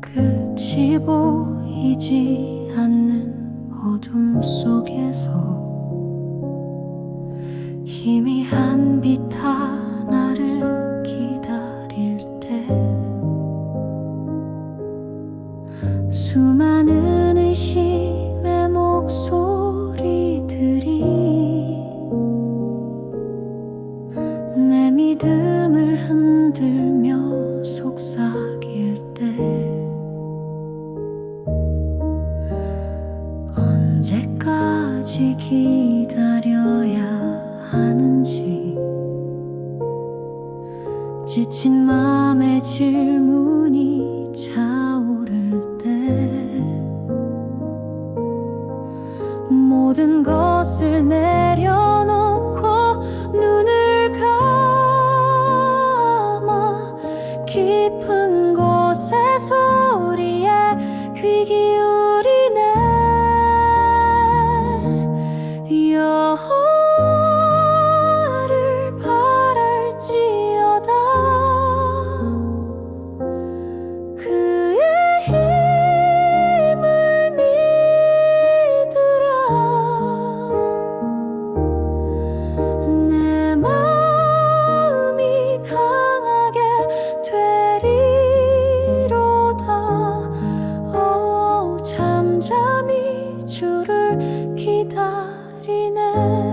끝이 보이지 않는 어둠 속에서 희미한 빛 하나를 기다릴 때 수많은 의심의 목소리 믿음을 흔들며 속삭일 때 언제까지 기다려야 하는지 지친 맘의 질문이 차오를 때 모든 것을 내 잠이 주를 기다리네.